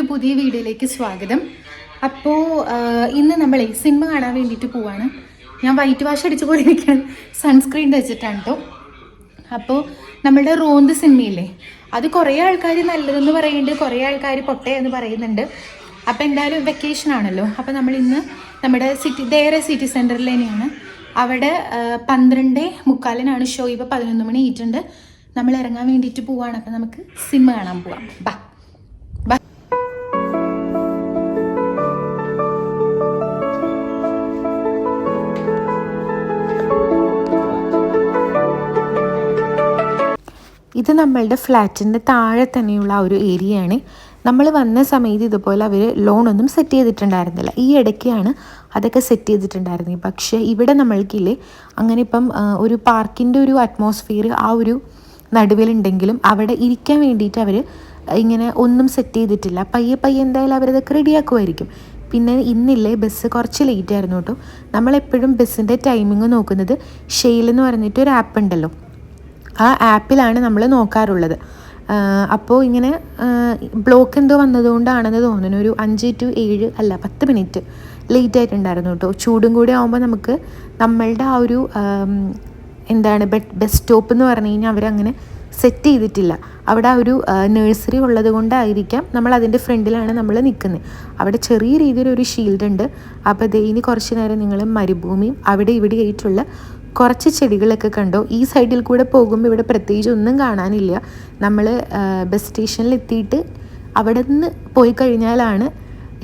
ഒരു പുതിയ വീഡിയോയിലേക്ക് സ്വാഗതം. അപ്പോൾ ഇന്ന് നമ്മൾ സിനിമ കാണാൻ വേണ്ടിയിട്ട് പോവാണ്. ഞാൻ വൈറ്റ് വാഷ് അടിച്ചു പോയിരിക്കുകയാണ്. സൺസ്ക്രീൻ വെച്ചിട്ടാണ് കേട്ടോ അപ്പോൾ നമ്മളുടെ റോന്ത് സിനിമയില്ലേ? അത് കുറേ ആൾക്കാർ നല്ലതെന്ന് പറയുന്നുണ്ട് കുറേ ആൾക്കാർ പൊട്ടയെന്ന് പറയുന്നുണ്ട്. അപ്പോൾ എന്തായാലും വെക്കേഷൻ ആണല്ലോ. അപ്പോൾ നമ്മൾ ഇന്ന് നമ്മുടെ സിറ്റി ദേറെ സിറ്റി സെന്ററിൽ തന്നെയാണ്. അവിടെ പന്ത്രണ്ട് മുക്കാലിനാണ് ഷോ. ഇപ്പോൾ പതിനൊന്ന് മണി ആയിട്ടുണ്ട്. നമ്മൾ ഇറങ്ങാൻ വേണ്ടിയിട്ട് പോവാണ്. അപ്പോൾ നമുക്ക് സിനിമ കാണാൻ പോവാം. ബാ. ഇത് നമ്മളുടെ ഫ്ലാറ്റിന്റെ താഴെ തന്നെയുള്ള ഒരു ഏരിയയാണ്. നമ്മൾ വന്ന സമയത്ത് ഇതുപോലെ അവർ ലോണൊന്നും സെറ്റ് ചെയ്തിട്ടുണ്ടായിരുന്നില്ല. ഈ ഇടയ്ക്കാണ് അതൊക്കെ സെറ്റ് ചെയ്തിട്ടുണ്ടായിരുന്നത്. പക്ഷേ ഇവിടെ നമ്മൾക്കില്ലേ അങ്ങനെ ഇപ്പം ഒരു പാർക്കിന്റെ ഒരു അറ്റ്മോസ്ഫിയർ ആ ഒരു നടുവിലുണ്ടെങ്കിലും അവിടെ ഇരിക്കാൻ വേണ്ടിയിട്ട് അവർ ഇങ്ങനെ ഒന്നും സെറ്റ് ചെയ്തിട്ടില്ല. പയ്യെ പയ്യെ എന്തായാലും അവരതൊക്കെ റെഡിയാക്കുമായിരിക്കും പിന്നെ ഇന്നില്ലേ ബസ് കുറച്ച് ലേറ്റ് ആയിരുന്നു കേട്ടോ. നമ്മളെപ്പോഴും ബസ്സിന്റെ ടൈമിങ് നോക്കുന്നത് ഷെയിൽ എന്ന് പറഞ്ഞിട്ട് ഒരു ആപ്പ് ഉണ്ടല്ലോ. ആ ആപ്പിലാണ് നമ്മൾ നോക്കാറുള്ളത്. അപ്പോൾ ഇങ്ങനെ ബ്ലോക്ക് എന്തോ വന്നതുകൊണ്ടാണെന്ന് തോന്നുന്നു. ഒരു അഞ്ച് ടു ഏഴ് അല്ല പത്ത് മിനിറ്റ് ലേറ്റ് ആയിട്ടുണ്ടായിരുന്നു കേട്ടോ ചൂടും കൂടി ആകുമ്പോൾ നമുക്ക് നമ്മളുടെ ആ ഒരു എന്താണ് ബെഡ് ബസ് സ്റ്റോപ്പ് എന്ന് പറഞ്ഞു കഴിഞ്ഞാൽ അവരങ്ങനെ സെറ്റ് ചെയ്തിട്ടില്ല. അവിടെ ഒരു നഴ്സറി ഉള്ളത് കൊണ്ടായിരിക്കാം നമ്മൾ അതിന്റെ ഫ്രണ്ടിലാണ് നമ്മൾ നിൽക്കുന്നത് അവിടെ ചെറിയ രീതിയിലൊരു ഷീൽഡ് ഉണ്ട്. അപ്പോൾ ഇനി കുറച്ച് നേരം നിങ്ങൾ മരുഭൂമിയും അവിടെ ഇവിടെ ആയിട്ടുള്ള കുറച്ച് ചെടികളൊക്കെ കണ്ടോ. ഈ സൈഡിൽ കൂടെ പോകുമ്പോൾ ഇവിടെ പ്രത്യേകിച്ച് ഒന്നും കാണാനില്ല. നമ്മൾ ബസ് സ്റ്റേഷനിൽ എത്തിയിട്ട് അവിടെ നിന്ന് പോയി കഴിഞ്ഞാലാണ്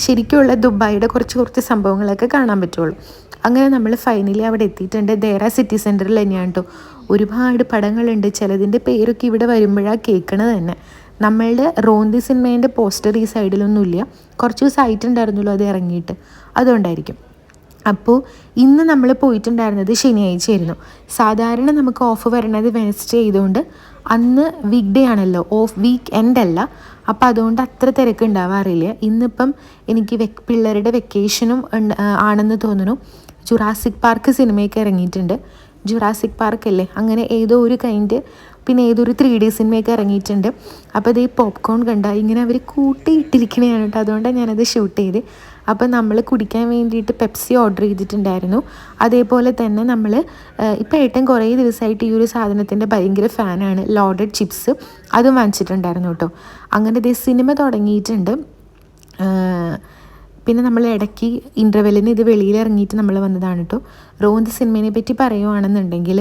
ശരിക്കുള്ള ദുബായിയുടെ കുറച്ച് കുറച്ച് സംഭവങ്ങളൊക്കെ കാണാൻ പറ്റുള്ളൂ. അങ്ങനെ നമ്മൾ ഫൈനലി അവിടെ എത്തിയിട്ടുണ്ട്. ദേറ സിറ്റി സെന്ററിൽ തന്നെയാണ് കേട്ടോ ഒരുപാട് പടങ്ങളുണ്ട്. ചിലതിന്റെ പേരൊക്കെ ഇവിടെ വരുമ്പോഴാണ് കേൾക്കണത് തന്നെ. നമ്മളുടെ റോന്തി സിനിമേന്റെ പോസ്റ്റർ ഈ സൈഡിലൊന്നുമില്ല കുറച്ച് ദിവസം ആയിട്ടുണ്ടായിരുന്നല്ലോ അത് ഇറങ്ങിയിട്ട്. അതുകൊണ്ടായിരിക്കും. അപ്പോൾ ഇന്ന് നമ്മൾ പോയിട്ടുണ്ടായിരുന്നത് ശനിയാഴ്ചയായിരുന്നു. സാധാരണ നമുക്ക് ഓഫ് വരണത് വെനസ്ഡേ ആയതുകൊണ്ട് അന്ന് വീക്ക് ഡേ ആണല്ലോ. ഓഫ് വീക്ക് എൻഡ് അല്ല. അപ്പോൾ അതുകൊണ്ട് അത്ര തിരക്ക് ഉണ്ടാവാറില്ല. ഇന്നിപ്പം എനിക്ക് വെ പിള്ളേരുടെ വെക്കേഷനും ആണെന്ന് തോന്നുന്നു. ജുറാസിക് പാർക്ക് സിനിമയൊക്കെ ഇറങ്ങിയിട്ടുണ്ട്. ജുറാസിക് പാർക്ക് അല്ലേ? അങ്ങനെ ഏതോ ഒരു കൈൻഡ് പിന്നെ ഏതൊരു ത്രീ ഡി സിനിമയൊക്കെ ഇറങ്ങിയിട്ടുണ്ട്. അപ്പോൾ ഇത് ഈ പോപ്കോൺ കണ്ട ഇങ്ങനെ അവർ കൂട്ടിയിട്ടിരിക്കണതാണ് കേട്ടോ. അതുകൊണ്ടാണ് ഞാനത് ഷൂട്ട് ചെയ്ത്. അപ്പോൾ നമ്മൾ കുടിക്കാൻ വേണ്ടിയിട്ട് പെപ്സി ഓർഡർ ചെയ്തിട്ടുണ്ടായിരുന്നു. അതേപോലെ തന്നെ നമ്മൾ ഇപ്പോൾ ഏട്ടൻ കുറേ ദിവസമായിട്ട് ഈ ഒരു സാധനത്തിന്റെ ഭയങ്കര ഫാനാണ് ലോഡഡ് ചിപ്സ് അതും വാങ്ങിച്ചിട്ടുണ്ടായിരുന്നു കേട്ടോ. അങ്ങനെ ഇതേ സിനിമ തുടങ്ങിയിട്ടുണ്ട്. പിന്നെ നമ്മൾ ഇടയ്ക്ക് ഇന്റർവെല്ലിന് ഇത് വെളിയിൽ ഇറങ്ങിയിട്ട് നമ്മൾ വന്നതാണ് കേട്ടോ. റോന്ത് സിനിമയെ പറ്റി പറയുവാണെന്നുണ്ടെങ്കിൽ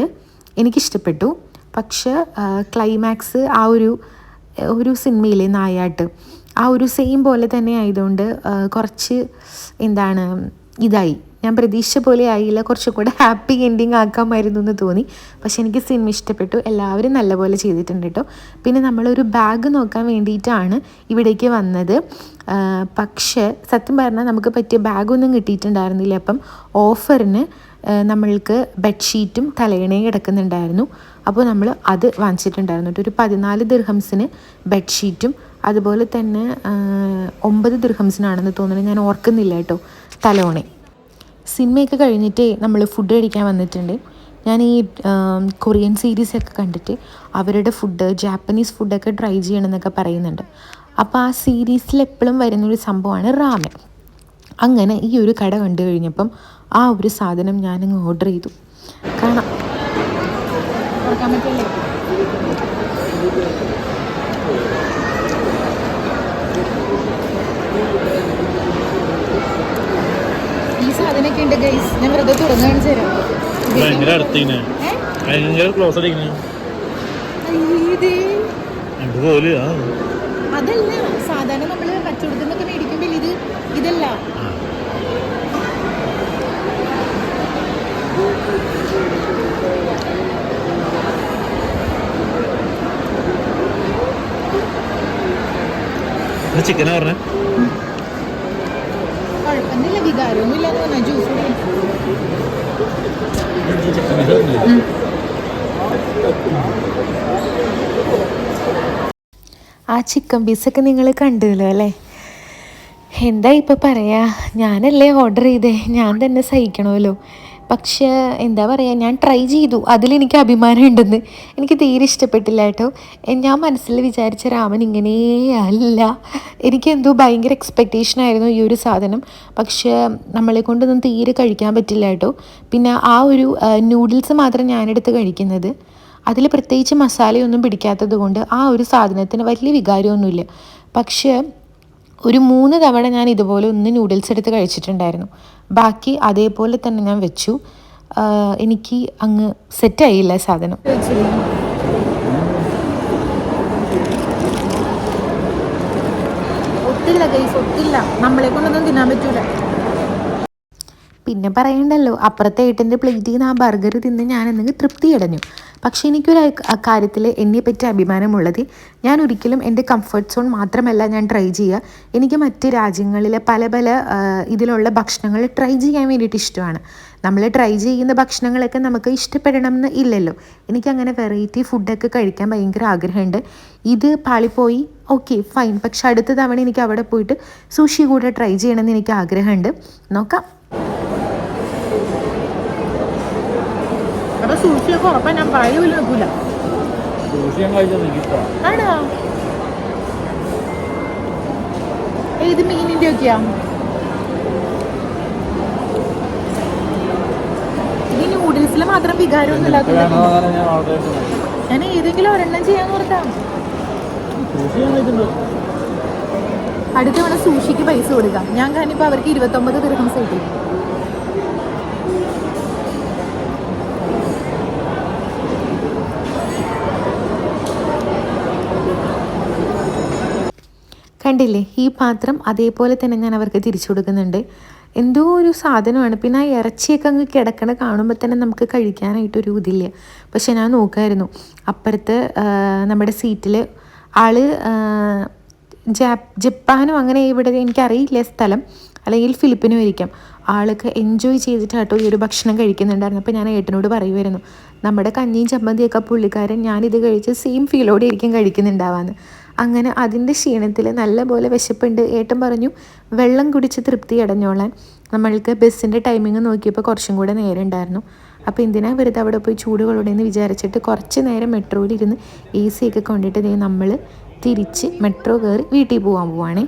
എനിക്കിഷ്ടപ്പെട്ടു. പക്ഷേ ക്ലൈമാക്സ് ആ ഒരു ഒരു സിനിമയിലെ നായാട്ട്. ആ ഒരു സെയിം പോലെ തന്നെ ആയതുകൊണ്ട് കുറച്ച് എന്താണ് ഇതായി. ഞാൻ പ്രതീക്ഷ പോലെ ആയില്ല കുറച്ചും കൂടെ ഹാപ്പി എൻഡിങ് ആക്കാമായിരുന്നു എന്ന് തോന്നി. പക്ഷെ എനിക്ക് സിനിമ ഇഷ്ടപ്പെട്ടു. എല്ലാവരും നല്ലപോലെ ചെയ്തിട്ടുണ്ട് കേട്ടോ പിന്നെ നമ്മളൊരു ബാഗ് നോക്കാൻ വേണ്ടിയിട്ടാണ് ഇവിടേക്ക് വന്നത്. പക്ഷേ സത്യം പറഞ്ഞാൽ നമുക്ക് പറ്റിയ ബാഗൊന്നും കിട്ടിയിട്ടുണ്ടായിരുന്നില്ല. അപ്പം ഓഫറിന് നമ്മൾക്ക് ബെഡ്ഷീറ്റും തലയിണയും കിടക്കുന്നുണ്ടായിരുന്നു. അപ്പോൾ നമ്മൾ അത് വാങ്ങിച്ചിട്ടുണ്ടായിരുന്നു ഒരു പതിനാല് ദിർഹംസിന് ബെഡ്ഷീറ്റും അതുപോലെ തന്നെ ഒമ്പത് ദിർഹംസിനാണെന്ന് തോന്നുന്നു. ഞാൻ ഓർക്കുന്നില്ല കേട്ടോ. തലോണി. സിനിമയൊക്കെ കഴിഞ്ഞിട്ട് നമ്മൾ ഫുഡ് കഴിക്കാൻ വന്നിട്ടുണ്ട്. ഞാൻ ഈ കൊറിയൻ സീരീസൊക്കെ കണ്ടിട്ട് അവരുടെ ഫുഡ് ജാപ്പനീസ് ഫുഡൊക്കെ ട്രൈ ചെയ്യണമെന്നൊക്കെ പറയുന്നുണ്ട്. അപ്പോൾ ആ സീരീസിൽ എപ്പോഴും വരുന്നൊരു സംഭവമാണ് റാമൻ അങ്ങനെ ഈ ഒരു കട കണ്ടു കഴിഞ്ഞപ്പം ആ ഒരു സാധനം ഞാനങ്ങ് ഓർഡർ ചെയ്തു. കാണാം കൊടുക്കാൻ പറ്റില്ലേ ഈ സാധനമൊക്കെ ഉണ്ട് ഗൈസ് ഞാൻ വെറുതെ തുറന്നു കാണിച്ചു തരാം. ഭയങ്കര അടുത്തിങ്ങനെ. ഭയങ്കര ക്ലോസ് അടിക്കണേ. ഇത് എന്ത് പോലെ അതല്ല സാധാരണ നമ്മൾ കച്ചവടത്തിനൊക്കെ മേടിക്കുമ്പോൾ ഇത് ഇതല്ല. ചിക്കനാ പറഞ്ഞേ? വികാരമൊന്നും ഇല്ലാന്ന് പറഞ്ഞാൽ ജ്യൂസ് ആ ചിക്കൻ പീസൊക്കെ നിങ്ങൾ കണ്ടല്ലോ അല്ലേ? എന്താ ഇപ്പം പറയാ? ഞാനല്ലേ ഓർഡർ ചെയ്തേ. ഞാൻ തന്നെ സഹിക്കണമല്ലോ. പക്ഷേ എന്താ പറയുക ഞാൻ ട്രൈ ചെയ്തു. അതിലെനിക്ക് അഭിമാനം ഉണ്ടെന്ന് എനിക്ക് തീരെ ഇഷ്ടപ്പെട്ടില്ല കേട്ടോ. ഞാൻ മനസ്സിൽ വിചാരിച്ച രാമൻ ഇങ്ങനെ അല്ല. എനിക്കെന്തോ ഭയങ്കര എക്സ്പെക്റ്റേഷൻ ആയിരുന്നു ഈ ഒരു സാധനം. പക്ഷേ നമ്മളെ കൊണ്ടൊന്നും തീരെ കഴിക്കാൻ പറ്റില്ല കേട്ടോ. പിന്നെ ആ ഒരു നൂഡിൽസ് മാത്രം ഞാനെടുത്ത് കഴിക്കുന്നത്. അതിൽ പ്രത്യേകിച്ച് മസാലയൊന്നും പിടിക്കാത്തത് കൊണ്ട് ആ ഒരു സാധനത്തിന് വലിയ വികാരമൊന്നുമില്ല. പക്ഷേ ഒരു മൂന്ന് തവണ ഞാൻ ഇതുപോലെ ഒന്ന് നൂഡിൽസ് എടുത്ത് കഴിച്ചിട്ടുണ്ടായിരുന്നു. ബാക്കി അതേപോലെ തന്നെ ഞാൻ വെച്ചു. എനിക്ക് അങ്ങ് സെറ്റായില്ല സാധനം. ഒത്തില്ല ഗൈസ് ഒത്തില്ല. നമ്മളെ കൊണ്ടൊന്നും തിന്നാൻ പറ്റൂല. പിന്നെ പറയണ്ടല്ലോ അപ്പുറത്തെ ഏട്ടന്റെ പ്ലേറ്റിൽ നിന്ന് ആ ബർഗർ തിന്ന് ഞാൻ എന്തെങ്കിലും തൃപ്തി അടഞ്ഞു പക്ഷേ എനിക്കൊരു കാര്യത്തിൽ എന്നെ പറ്റി അഭിമാനമുള്ളത് ഞാൻ ഒരിക്കലും എന്റെ കംഫർട്ട് സോൺ മാത്രമല്ല ഞാൻ ട്രൈ ചെയ്യുക. എനിക്ക് മറ്റ് രാജ്യങ്ങളിലെ പല പല ഇതിലുള്ള ഭക്ഷണങ്ങൾ ട്രൈ ചെയ്യാൻ വേണ്ടിയിട്ട് ഇഷ്ടമാണ്. നമ്മൾ ട്രൈ ചെയ്യുന്ന ഭക്ഷണങ്ങളൊക്കെ നമുക്ക് ഇഷ്ടപ്പെടണം എന്ന് ഇല്ലല്ലോ. എനിക്കങ്ങനെ വെറൈറ്റി ഫുഡൊക്കെ കഴിക്കാൻ ഭയങ്കര ആഗ്രഹമുണ്ട്. ഇത് പാളിപ്പോയി ഓക്കെ ഫൈൻ പക്ഷെ അടുത്ത തവണ എനിക്ക് അവിടെ പോയിട്ട് സുഷി കൂടെ ട്രൈ ചെയ്യണമെന്ന് എനിക്ക് ആഗ്രഹമുണ്ട്. നോക്കാം. അപ്പൊ സൂക്ഷിയൊക്കെ ഉറപ്പാ ഞാൻ പഴയ പോലും എനിക്ക് ആണോ? ഏത് മീനിന്റെ ഒക്കെയാ. ഇനി നൂഡിൽസിൽ മാത്രം വികാരമൊന്നും ഞാൻ ഏതെങ്കിലും ഒരെണ്ണം ചെയ്യാൻ ഓർത്താ സൂഷി ഞാൻ കഴിച്ചിട്ടുണ്ട്. അടുത്ത തവണ സൂഷിക്ക് പൈസ കൊടുക്കാം. ഞാൻ കാരണം ഇപ്പൊ അവർക്ക് ഇരുപത്തൊമ്പത് ദിർഹംസ് കിട്ടി കണ്ടില്ലേ? ഈ പാത്രം അതേപോലെ തന്നെ ഞാൻ അവർക്ക് തിരിച്ചു കൊടുക്കുന്നുണ്ട്. എന്തോ ഒരു സാധനമാണ്. പിന്നെ ആ ഇറച്ചിയൊക്കെ അങ്ങ് കിടക്കണ കാണുമ്പോൾ തന്നെ നമുക്ക് കഴിക്കാനായിട്ടൊരു ഇതില്ല. പക്ഷെ ഞാൻ നോക്കായിരുന്നു. അപ്പുറത്ത് നമ്മുടെ സീറ്റിൽ ആൾ ജാപ് ജപ്പാനോ അങ്ങനെ ഇവിടെ എനിക്കറിയില്ല സ്ഥലം. അല്ലെങ്കിൽ ഫിലിപ്പിനും ഇരിക്കാം ആളൊക്കെ എൻജോയ് ചെയ്തിട്ടാട്ടോ ഈ ഒരു ഭക്ഷണം കഴിക്കുന്നുണ്ടായിരുന്നു. അപ്പോൾ ഞാൻ ഏട്ടനോട് പറയുമായിരുന്നു നമ്മുടെ കഞ്ഞിയും ചമ്മന്തിയൊക്കെ പുള്ളിക്കാരൻ ഞാനിത് കഴിച്ച് സെയിം ഫീലോടെ ഇരിക്കും കഴിക്കുന്നുണ്ടാവാന്ന്. അങ്ങനെ അതിന്റെ ക്ഷീണത്തിൽ നല്ലപോലെ വിശപ്പുണ്ട്. ഏട്ടൻ പറഞ്ഞു വെള്ളം കുടിച്ച് തൃപ്തി അടഞ്ഞോളാൻ. നമ്മൾക്ക് ബസ്സിന്റെ ടൈമിംഗ് നോക്കിയപ്പോൾ കുറച്ചും കൂടെ നേരം ഉണ്ടായിരുന്നു. അപ്പോൾ എന്തിനാ വെറുതെ അവിടെ പോയി ചൂടുകളുടെ എന്ന് വിചാരിച്ചിട്ട് കുറച്ച് നേരം മെട്രോയിൽ ഇരുന്ന് എ സി ഒക്കെ കൊണ്ടിട്ട് നമ്മൾ തിരിച്ച് മെട്രോ കയറി വീട്ടിൽ പോകാൻ പോവാണേ.